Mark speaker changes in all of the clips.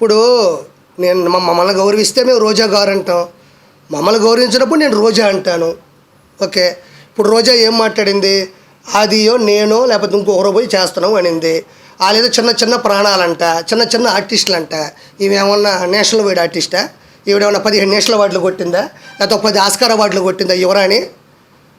Speaker 1: ఇప్పుడు నేను మమ్మల్ని గౌరవిస్తే మేము రోజా గారు అంటాం. మమ్మల్ని గౌరవించినప్పుడు నేను రోజా అంటాను. ఓకే. ఇప్పుడు రోజా ఏం మాట్లాడింది? అదియో నేను లేకపోతే ఇంకొకరు పోయి చేస్తున్నాం అనింది. వాళ్ళేదో చిన్న చిన్న ప్రాణాలంట చిన్న చిన్న ఆర్టిస్టులు అంట ఇవి ఏమన్నా నేషనల్ వైడ్ ఆర్టిస్టా? ఈవిడేమన్నా పదిహేను నేషనల్ అవార్డులు కొట్టిందా? లేకపోతే ఒక పది ఆస్కార్ అవార్డులు కొట్టిందా? యువరాణి?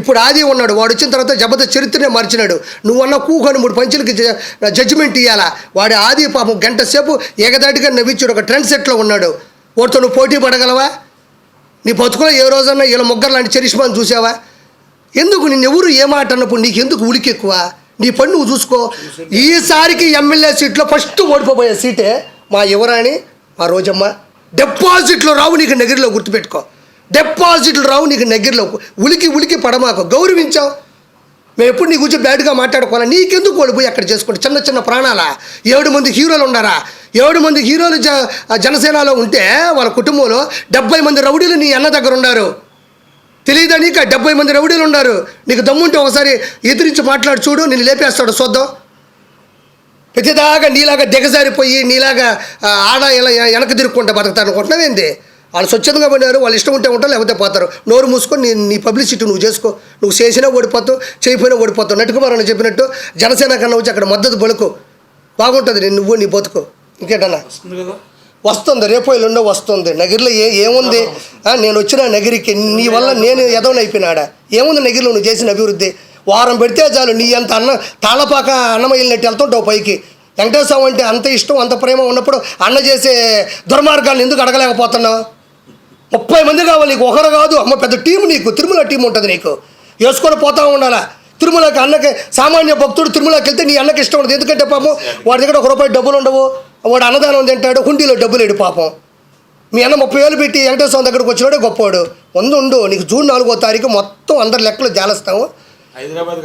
Speaker 1: ఇప్పుడు ఆది ఉన్నాడు వాడు వచ్చిన తర్వాత జబర్దస్త్ చరిత్రనే మార్చినాడు. నువ్వన్న కూకొని మూడు పంచులకి జడ్జిమెంట్ ఇవ్వాలా వాడి ఆది పాపం గంట సేపు ఏకదాటిగా నవ్వించాడు ఒక ట్రెండ్ సెట్లో ఉన్నాడు. వాడితో నువ్వు పోటీ పడగలవా? నీ బతుకులో ఏ రోజన్నా వీళ్ళ ముగ్గురు లాంటి చరిష్మాని చూసావా? ఎందుకు నిన్ను ఎవరు ఏ మాట అన్నప్పుడు నీకు ఎందుకు ఉలికి ఎక్కువ? నీ పని నువ్వు చూసుకో. ఈసారికి ఎమ్మెల్యే సీట్లో ఫస్ట్ ఓడిపోబోయే సీటే మా యువరాణి మా రోజమ్మ. డిపాజిట్లు రావు నీకు నగిరిలో గుర్తుపెట్టుకో. డిపాజిట్లు రావు నీకు దగ్గరలో ఉలికి ఉలికి పడమాకు. గౌరవించావు. మేము ఎప్పుడు నీ గురించి బ్యాడ్గా మాట్లాడుకోవాలి? నీకెందుకు ఓడిపోయి అక్కడ చేసుకుంటే? చిన్న చిన్న ప్రాణాల? ఏడు మంది హీరోలు ఉన్నారా? ఏడు మంది హీరోలు జ జనసేనలో ఉంటే వాళ్ళ కుటుంబంలో డెబ్బై మంది రౌడీలు నీ అన్న దగ్గర ఉన్నారు. తెలియదా నీకు? డెబ్బై మంది రౌడీలు ఉన్నారు. నీకు దమ్ముంటే ఒకసారి ఎదిరించి మాట్లాడి చూడు నేను లేపేస్తాడు చూద్దాం ప్రతిదాకా నీలాగా దిగజారిపోయి నీలాగా ఆడ ఇలా వెనక తిరుక్కుంటా బతుకుతారు అనుకుంటున్నావేంది? వాళ్ళు స్వచ్ఛందంగా పడినారు వాళ్ళు ఇష్టం ఉంటే ఉంటారు లేకపోతే పోతారు. నోరు మూసుకొని నీ నీ పబ్లిసిటీ నువ్వు చేసుకో. నువ్వు చేసినా ఓడిపోతావు చేయకపోయినా ఓడిపోతావు. నటుకుమారని చెప్పినట్టు జనసేన కన్నా వచ్చి అక్కడ మద్దతు పలుకు. బాగుంటుంది నేను నువ్వు నీ బతుకు. ఇంకేటన్నా?
Speaker 2: వస్తుంది
Speaker 1: రేపు ఎల్లుండో వస్తుంది. నగిరిలో ఏ ఏముంది? నేను వచ్చిన నగిరికి నీ వల్ల నేను ఎదవనైపోయినాడా ఏముంది నగిరిలో నువ్వు చేసిన అభివృద్ధి? వారం పెడితే చాలు నీ అంత అన్న తాళపాక అన్నం వెళ్ళినట్టు వెళ్తుంటావు పైకి. వెంకటేశ్వర అంటే అంత ఇష్టం అంత ప్రేమ ఉన్నప్పుడు అన్న చేసే దుర్మార్గాన్ని ఎందుకు అడగలేకపోతున్నావు? మంది కావాలి నీకు ఒకరు కాదు. అమ్మ పెద్ద టీం నీకు తిరుమల టీం ఉంటుంది నీకు. వేసుకొని పోతా ఉండాలా? తిరుమలకి అన్నకి సామాన్య భక్తుడు తిరుమలకి వెళ్తే నీ అన్నకి ఇష్టం ఉండదు. ఎందుకంటే పాపం వాడి దగ్గర ఒక రూపాయి డబ్బులు ఉండవు. వాడు అన్నదానం తింటాడు హుండీలో డబ్బులు లేడు పాపం. మీ అన్న ముప్పై వేలు పెట్టి వెంకటేశ్వర స్వామి దగ్గరకు వచ్చినాడే గొప్పవాడు వంద ఉండు నీకు జూన్ నాలుగో తారీఖు మొత్తం అందరి లెక్కలు జాలస్తాము
Speaker 2: హైదరాబాద్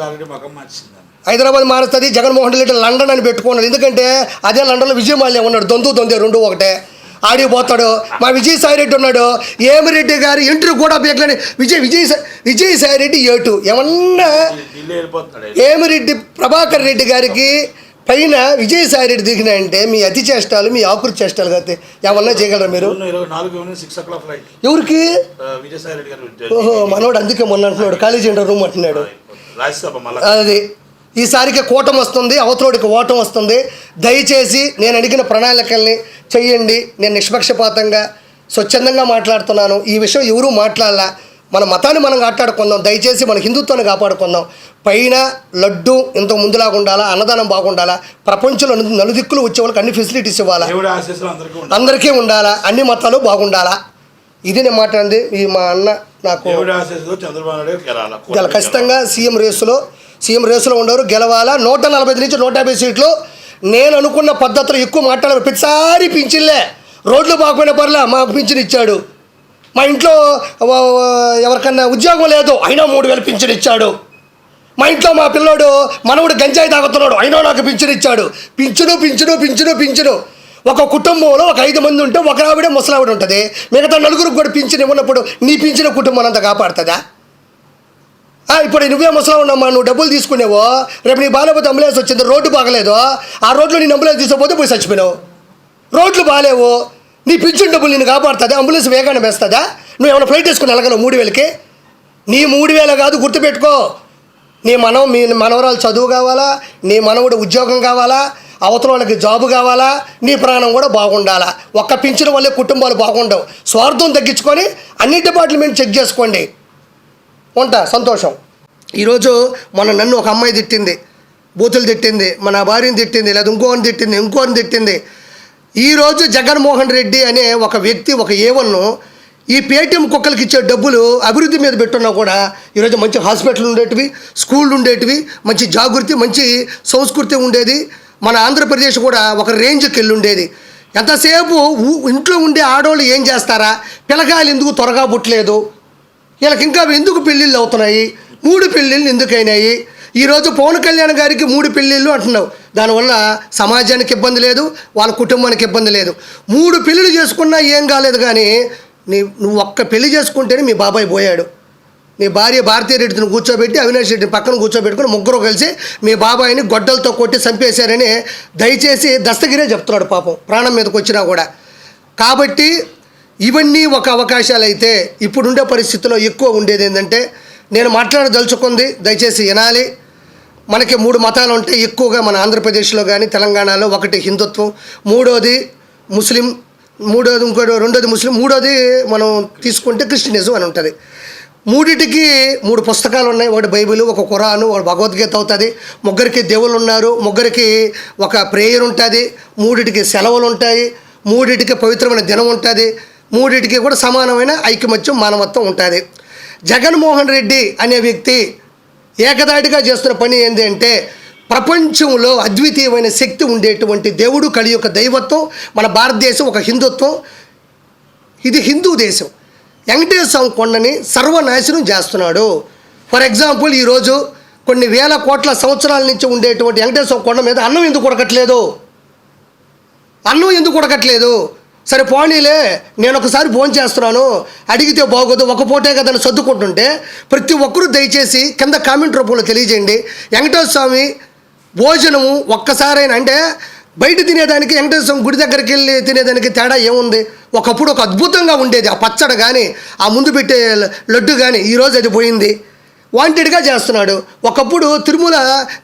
Speaker 1: హైదరాబాద్ మారుస్తుంది జగన్మోహన్ రెడ్డి లండన్ అని పెట్టుకున్నాడు. ఎందుకంటే అదే లండన్లో విజయమాల్యం ఉన్నాడు. దొందు దొందే రెండు ఒకటే. ఆడికి పోతాడు. మా విజయసాయి రెడ్డి ఉన్నాడు. ఏమిరెడ్డి గారి ఇంటర్ కూడా పీకలేని విజయ్ విజయ్ విజయసాయి రెడ్డి ఏటు? ఏమన్నా ఏమిరెడ్డి ప్రభాకర్ రెడ్డి గారికి పైన విజయసాయి రెడ్డి దిగినాయంటే మీ అతి చేష్టాలు మీ ఆకృతి చేష్టాలు కాదు ఏమన్నా చేయగలరా మీరు? ఎవరికి? ఓహో మనోడు అందుకే మొన్న అంటున్నాడు. కాలేజీ రూమ్ అంటున్నాడు. అది ఈసారికి కూటం వస్తుంది అవతలోడికి ఓటం వస్తుంది. దయచేసి నేను అడిగిన ప్రణాళికల్ని చెయ్యండి. నేను నిష్పక్షపాతంగా స్వచ్ఛందంగా మాట్లాడుతున్నాను. ఈ విషయం ఎవరూ మాట్లాడాల. మన మతాన్ని మనం కాపాడుకుందాం. దయచేసి మన హిందుత్వాన్ని కాపాడుకుందాం. పైన లడ్డు ఇంత ముందులాగా ఉండాలా? అన్నదానం బాగుండాలా? ప్రపంచంలో నలు- నలుదిక్కులు వచ్చే వాళ్ళకి అన్ని ఫెసిలిటీస్ ఇవ్వాలా?
Speaker 2: అందరికీ
Speaker 1: ఉండాలా? అన్ని మతాలు బాగుండాలా? ఇది నేను మాట్లాడింది. ఈ మా అన్న నాకు గెల ఖచ్చితంగా సీఎం రేసులో సీఎం రేసులో ఉండరు గెలవాలా? నూట నలభై నుంచి నూట యాభై సీట్లు. నేను అనుకున్న పద్ధతిలో ఎక్కువ మాట్లాడాలి ప్రతిసారి పింఛన్లే. రోడ్లు బాగుపోయిన పర్లే మాకు పింఛన్ ఇచ్చాడు. మా ఇంట్లో ఎవరికన్నా ఉద్యోగం లేదు అయినా మూడు వేలు పింఛన్ ఇచ్చాడు. మా ఇంట్లో మా పిల్లోడు మనవుడు గంజాయి తాగుతున్నాడు అయినా నాకు పింఛను ఇచ్చాడు. పింఛను పింఛను పింఛను పింఛను. ఒక కుటుంబంలో ఒక ఐదు మంది ఉంటే ఒక ఆవిడ ముసలావిడ ఉంటుంది. మిగతా నలుగురికి కూడా పింఛన్ ఇవ్వనప్పుడు నీ పింఛన కుటుంబం అంతా కాపాడుతుందా? ఇప్పుడు నువ్వే ముసలావు నువ్వు డబ్బులు తీసుకునేవో రేపు నీ బాగాలేకపోతే అంబులెన్స్ వచ్చింది రోడ్డు బాగలేదు ఆ రోడ్లో నేను అంబులెన్స్ తీసుకోపోతే పోయి చచ్చిపోయినావు. రోడ్లు బాగాలేవు నీ పింఛన్ డబ్బులు నేను కాపాడుతుంది? అంబులెన్స్ వేగానే వేస్తుందా? నువ్వు ఏమైనా ఫ్లైట్ వేసుకుని వెళ్ళగలవు మూడు వేలకి? నీ మూడు వేల కాదు గుర్తుపెట్టుకో. నీ మనం మీ మనవరాలు చదువు కావాలా? నీ మనవుడు ఉద్యోగం కావాలా? అవతల వాళ్ళకి జాబు కావాలా? నీ ప్రాణం కూడా బాగుండాలా? ఒక్క పింఛన్ వల్లే కుటుంబాలు బాగుండవు. స్వార్థం తగ్గించుకొని అన్ని డిపార్ట్మెంట్ చెక్ చేసుకోండి. ఉంటా? సంతోషం. ఈరోజు మొన్న నన్ను ఒక అమ్మాయి తిట్టింది. బూతులు తిట్టింది. మన భార్యని తిట్టింది. లేదా ఇంకోని తిట్టింది. ఇంకోని తిట్టింది. ఈరోజు జగన్మోహన్ రెడ్డి అనే ఒక వ్యక్తి ఒక ఏవన్ను ఈ పేటీఎం కుక్కలకి ఇచ్చే డబ్బులు అభివృద్ధి మీద పెట్టున్నా కూడా ఈరోజు మంచి హాస్పిటల్ ఉండేటివి స్కూళ్ళు ఉండేటివి మంచి జాగృతి మంచి సంస్కృతి ఉండేది. మన ఆంధ్రప్రదేశ్ కూడా ఒక రేంజ్కి వెళ్ళుండేది ఎంతసేపు ఇంట్లో ఉండే ఆడవాళ్ళు ఏం చేస్తారా? పిల్లకాయలు ఎందుకు త్వరగా పుట్టలేదు? వీళ్ళకి ఇంకా ఎందుకు పెళ్ళిళ్ళు అవుతున్నాయి? మూడు పెళ్ళిళ్ళు ఎందుకైనాయి? ఈరోజు పవన్ కళ్యాణ్ గారికి మూడు పెళ్ళిళ్ళు అంటున్నావు. దానివల్ల సమాజానికి ఇబ్బంది లేదు వాళ్ళ కుటుంబానికి ఇబ్బంది లేదు. మూడు పెళ్ళిళ్ళు చేసుకున్నా ఏం కాలేదు కానీ నీ నువ్వు ఒక్క పెళ్ళి చేసుకుంటేనే మీ బాబాయ్ పోయాడు. మీ భార్య భారతీయ రెడ్డిని కూర్చోబెట్టి అవినాష్ రెడ్డిని పక్కన కూర్చోబెట్టుకుని ముగ్గురు కలిసి మీ బాబాయిని గొడ్డలతో కొట్టి చంపేశారని దయచేసి దస్తగిరే చెప్తున్నాడు పాపం ప్రాణం మీదకి వచ్చినా కూడా. కాబట్టి ఇవన్నీ ఒక అవకాశాలు అయితే ఇప్పుడుండే పరిస్థితిలో ఎక్కువ ఉండేది ఏంటంటే నేను మాట్లాడదలుచుకుంది దయచేసి వినాలి. మనకి మూడు మతాలు ఉంటాయి ఎక్కువగా మన ఆంధ్రప్రదేశ్లో కానీ తెలంగాణలో ఒకటి హిందుత్వం మూడోది ముస్లిం మూడోది ఇంకోటి రెండోది ముస్లిం మూడోది మనం తీసుకుంటే క్రిస్టియనిజం అని ఉంటుంది. మూడిటికి మూడు పుస్తకాలు ఉన్నాయి ఒకటి బైబిల్ ఒక ఖురాను ఒక భగవద్గీత అవుతుంది. ముగ్గురికి దేవుళ్ళు ఉన్నారు ముగ్గురికి ఒక ప్రేయర్ ఉంటుంది. మూడిటికి సెలవులు ఉంటాయి మూడిటికి పవిత్రమైన దినం ఉంటుంది. మూడిటికి కూడా సమానమైన ఐకమత్యం మానవత్వం ఉంటుంది. జగన్మోహన్ రెడ్డి అనే వ్యక్తి ఏకదాటిగా చేస్తున్న పని ఏంటి అంటే ప్రపంచంలో అద్వితీయమైన శక్తి ఉండేటువంటి దేవుడు కలి యొక్క దైవత్వం మన భారతదేశం ఒక హిందుత్వం. ఇది హిందూ దేశం. వెంకటేశ్వర స్వామి కొండని సర్వనాశనం చేస్తున్నాడు. ఫర్ ఎగ్జాంపుల్ ఈరోజు కొన్ని వేల కోట్ల సంవత్సరాల నుంచి ఉండేటువంటి వెంకటేశ్వర స్వామి కొండ మీద అన్నం ఎందుకు ఉడకట్లేదు? అన్నం ఎందుకు ఉడకట్లేదు? సరే పోనీలే నేను ఒకసారి ఫోన్ చేస్తున్నాను. అడిగితే బాగోదు ఒక పూటే కదా సర్దుకుంటుంటే ప్రతి ఒక్కరూ దయచేసి కింద కామెంట్ రూపంలో తెలియజేయండి. వెంకటేశ్వర స్వామి భోజనము ఒక్కసారైనా అంటే బయట తినేదానికి వెంకటేశ్వర గుడి దగ్గరికి వెళ్ళి తినేదానికి తేడా ఏముంది? ఒకప్పుడు ఒక అద్భుతంగా ఉండేది. ఆ పచ్చడి కానీ ఆ ముందు పెట్టే లడ్డు కానీ ఈరోజు అది పోయింది. వాంటెడ్గా చేస్తున్నాడు. ఒకప్పుడు తిరుమల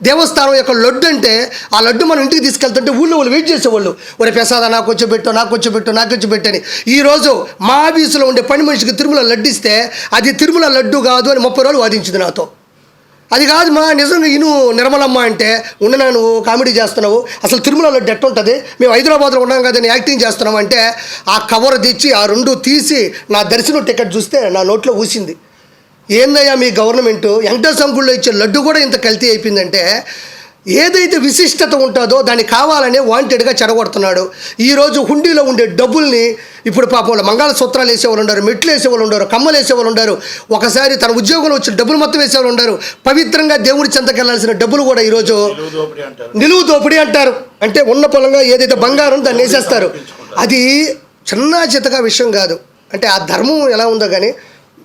Speaker 1: దేవస్థానం యొక్క లడ్డు అంటే ఆ లడ్డు మనం ఇంటికి తీసుకెళ్తుంటే ఊళ్ళో వాళ్ళు వెయిట్ చేసేవాళ్ళు. ఒరే ప్రసాద నాకు వచ్చి పెట్టు నాకు వచ్చి పెట్టు నాకు వచ్చి పెట్టని ఈరోజు మా ఆఫీసులో ఉండే పని మనిషికి తిరుమల లడ్డు ఇస్తే అది తిరుమల లడ్డు కాదు అని ముప్పై రోజులు వాదించింది నాతో. అది కాదు మా నిజంగా ఇను నిర్మలమ్మ అంటే ఉండనా నువ్వు కామెడీ చేస్తున్నావు? అసలు తిరుమల లడ్డు ఎట్ట ఉంటుంది? మేము హైదరాబాద్లో ఉన్నాం కదా నేను యాక్టింగ్ చేస్తున్నాం అంటే ఆ కవర్ తెచ్చి ఆ రెండు తీసి నా దర్శనం టికెట్ చూస్తే నా నోట్లో ఊసింది. ఏందయ్యా మీ గవర్నమెంట్? వెంకటేశ్వర గుళ్ళో ఇచ్చే లడ్డు కూడా ఇంత కల్తీ అయిపోయిందంటే ఏదైతే విశిష్టత ఉంటుందో దాన్ని కావాలనే వాంటెడ్గా చెడగొడుతున్నాడు ఈరోజు హుండీలో ఉండే డబ్బుల్ని ఇప్పుడు పాపం వాళ్ళు మంగళసూత్రాలు వేసేవాళ్ళు ఉన్నారు మెట్లు వేసేవాళ్ళు ఉన్నారు కమ్మలు వేసేవాళ్ళు ఉన్నారు ఒకసారి తన ఉద్యోగంలో వచ్చిన డబ్బులు మొత్తం వేసేవాళ్ళు ఉన్నారు పవిత్రంగా దేవుడి చెంతకెళ్ళాల్సిన డబ్బులు కూడా ఈరోజు
Speaker 2: నిలువు దోపిడీ అంటారు.
Speaker 1: అంటే ఉన్న పొలంగా ఏదైతే బంగారం దాన్ని వేసేస్తారు. అది చిన్న చితగా విషయం కాదు. అంటే ఆ ధర్మం ఎలా ఉందో కానీ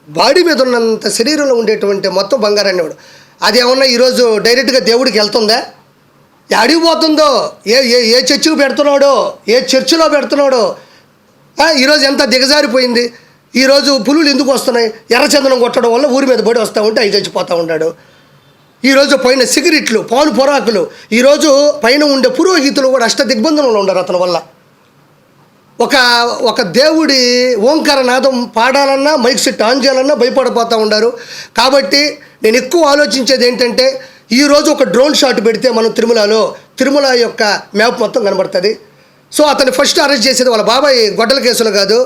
Speaker 1: బాడీ మీద ఉన్నంత శరీరంలో ఉండేటువంటి మొత్తం బంగారాన్ని వాడు అది ఏమన్నా ఈరోజు డైరెక్ట్గా దేవుడికి వెళ్తుందా? ఎడికి పోతుందో? ఏ ఏ ఏ చర్చికి పెడుతున్నాడో? ఏ చర్చిలో పెడుతున్నాడో? ఈరోజు ఎంత దిగజారిపోయింది? ఈరోజు పులులు ఎందుకు వస్తున్నాయి? ఎర్రచందనం కొట్టడం వల్ల ఊరి మీద పడి వస్తూ ఉంటే అవి చచ్చిపోతూ ఉంటాడు ఈరోజు పైన సిగరెట్లు పాను పొరాకులు ఈరోజు పైన ఉండే పురోహితులు కూడా అష్ట దిగ్బంధనంలో ఉండరు అతని వల్ల. ఒక ఒక దేవుడి ఓంకార నాదం పాడాలన్నా మైక్ సెట్ ఆన్ చేయాలన్నా భయపడిపోతూ ఉండారు. కాబట్టి నేను ఎక్కువ ఆలోచించేది ఏంటంటే ఈరోజు ఒక డ్రోన్ షాట్ పెడితే మనం తిరుమలలో తిరుమల యొక్క మ్యాప్ మొత్తం కనబడుతుంది. సో అతన్ని ఫస్ట్ అరెస్ట్ చేసేది వాళ్ళ బాబాయ్ గొడ్డల కేసులు కాదు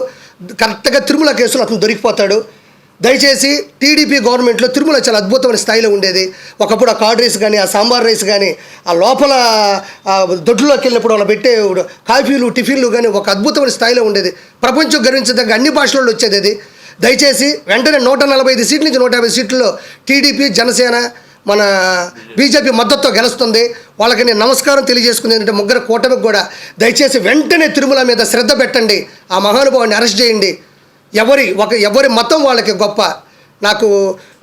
Speaker 1: కరెక్ట్గా తిరుమల కేసులు అతను దొరికిపోతాడు. దయచేసి టీడీపీ గవర్నమెంట్లో తిరుమల చాలా అద్భుతమైన స్థాయిలో ఉండేది. ఒకప్పుడు ఆ కార్డ్ రైస్ కానీ ఆ సాంబార్ రైస్ కానీ ఆ లోపల దొడ్లోకి వెళ్ళినప్పుడు వాళ్ళు పెట్టే కాఫీలు టిఫిన్లు కానీ ఒక అద్భుతమైన స్థాయిలో ఉండేది. ప్రపంచం గర్వించదగ్గ అన్ని భాషలలో వచ్చేది అది. దయచేసి వెంటనే నూట నలభై ఐదు సీట్ల నుంచి నూట యాభై సీట్లలో టీడీపీ జనసేన మన బీజేపీ మద్దతుతో గెలుస్తుంది. వాళ్ళకి నేను నమస్కారం తెలియజేసుకుంది ఏంటంటే ముగ్గురు కూటమికి కూడా దయచేసి వెంటనే తిరుమల మీద శ్రద్ధ పెట్టండి. ఆ మహానుభావాన్ని అరెస్ట్ చేయండి. ఎవరి ఒక ఎవరి మతం వాళ్ళకి గొప్ప. నాకు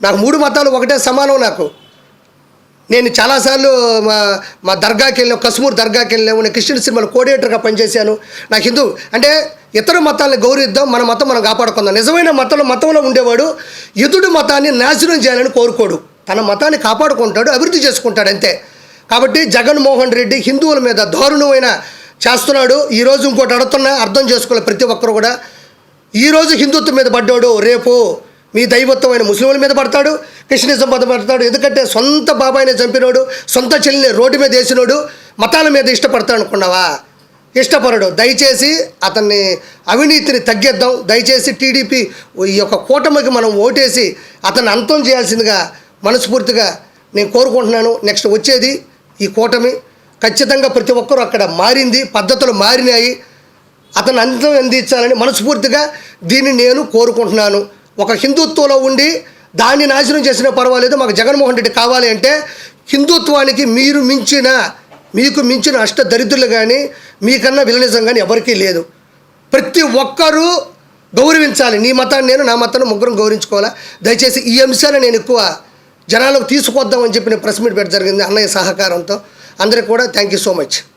Speaker 1: నాకు మూడు మతాలు ఒకటే సమానం నాకు. నేను చాలాసార్లు మా మా దర్గాకి వెళ్ళాం కశ్మూర్ దర్గాకి వెళ్ళాము నేను క్రిస్టియన్ సినిమాలో కోఆర్డినేటర్గా పనిచేశాను. నాకు హిందూ అంటే ఇతర మతాలను గౌరవిద్దాం మన మతం మనం కాపాడుకుందాం. నిజమైన మతంలో మతంలో ఉండేవాడు ఎదుడు మతాన్ని నాశనం చేయాలని కోరుకోడు. తన మతాన్ని కాపాడుకుంటాడు అభివృద్ధి చేసుకుంటాడు అంతే. కాబట్టి జగన్మోహన్ రెడ్డి హిందువుల మీద దారుణమైన చేస్తున్నాడు. ఈరోజు ఇంకోటి అడుగుతున్నా అర్థం చేసుకోవాలి ప్రతి ఒక్కరు కూడా. ఈరోజు హిందుత్వం మీద పడ్డాడు రేపు మీ దైవత్వమైన ముస్లింల మీద పడతాడు క్రిస్టియనిజం మీద పడతాడు. ఎందుకంటే సొంత బాబాయిని చంపినోడు సొంత చెల్లిని రోడ్డు మీద వేసినోడు మతాల మీద ఇష్టపడతాడు అనుకున్నావా ఇష్టపడడు. దయచేసి అతన్ని అవినీతిని తగ్గిద్దాం. దయచేసి టీడీపీ ఈ యొక్క కూటమికి మనం ఓటేసి అతన్ని అంతం చేయాల్సిందిగా మనస్ఫూర్తిగా నేను కోరుకుంటున్నాను. నెక్స్ట్ వచ్చేది ఈ కూటమి. ఖచ్చితంగా ప్రతి ఒక్కరూ అక్కడ మారింది పద్ధతులు మారినాయి. అతను అందం అందించాలని మనస్ఫూర్తిగా దీన్ని నేను కోరుకుంటున్నాను. ఒక హిందుత్వంలో ఉండి దాన్ని నాశనం చేసినా పర్వాలేదు మాకు జగన్మోహన్ రెడ్డి కావాలి అంటే హిందుత్వానికి మీరు మించిన మీకు మించిన అష్ట దరిద్రులు కానీ మీకన్నా విలనిజం కానీ ఎవరికీ లేదు. ప్రతి ఒక్కరూ గౌరవించాలి. నీ మతాన్ని నేను నా మతాన్ని ముగ్గురం గౌరవించుకోవాలా? దయచేసి ఈ అంశాన్ని నేను ఎక్కువ జనాలకు తీసుకొద్దామని చెప్పి నేను ప్రెస్ మీట్ పెట్ట జరిగింది అన్నయ్య సహకారంతో. అందరికి కూడా థ్యాంక్ యూ సో మచ్